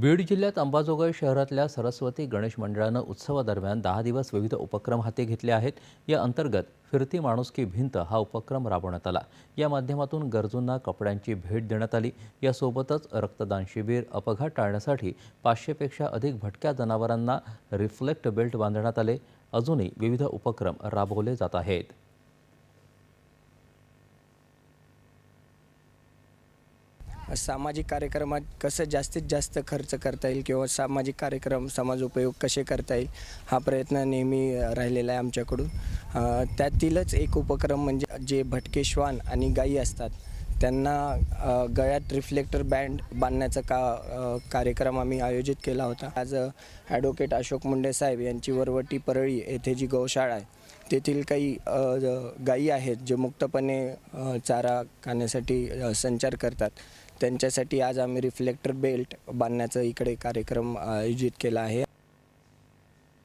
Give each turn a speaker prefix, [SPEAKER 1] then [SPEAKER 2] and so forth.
[SPEAKER 1] बीड जिल्ह्यात अंबाजोगाई शहरातल्या सरस्वती गणेश मंडळानं उत्सवादरम्यान दहा दिवस विविध उपक्रम हाती घेतले आहेत. या अंतर्गत फिरती माणुसकी भिंत हा उपक्रम राबवण्यात आला. या माध्यमातून गरजूंना कपड्यांची भेट देण्यात आली. यासोबतच रक्तदान शिबिर अपघात टाळण्यासाठी पाचशेपेक्षा अधिक भटक्या जनावरांना रिफ्लेक्ट बेल्ट बांधण्यात आले. अजूनही विविध उपक्रम राबवले जात आहेत.
[SPEAKER 2] सामाजिक कार्यक्रमात कसं जास्तीत जास्त खर्च करता येईल किंवा सामाजिक कार्यक्रम समाज उपयोग कसे करता येईल हा प्रयत्न नेहमी राहिलेला आहे आमच्याकडून. त्यातीलच एक उपक्रम म्हणजे जे भटके श्वान आणि गायी असतात. त्यांना गळ्यात रिफ्लेक्टर बँड बांधण्याचा का कार्यक्रम आम्ही आयोजित केला होता. आज अ, ॲडव्होकेट अशोक मुंडे साहेब यांची वरवटी परळी येथे जी गौशाळा आहे तेथील काही गायी आहेत जे मुक्तपणे चारा खाण्यासाठी संचार करतात. त्यांच्यासाठी आज आम्ही रिफ्लेक्टर बेल्ट बांधण्याचा इकडे कार्यक्रम आयोजित केला आहे.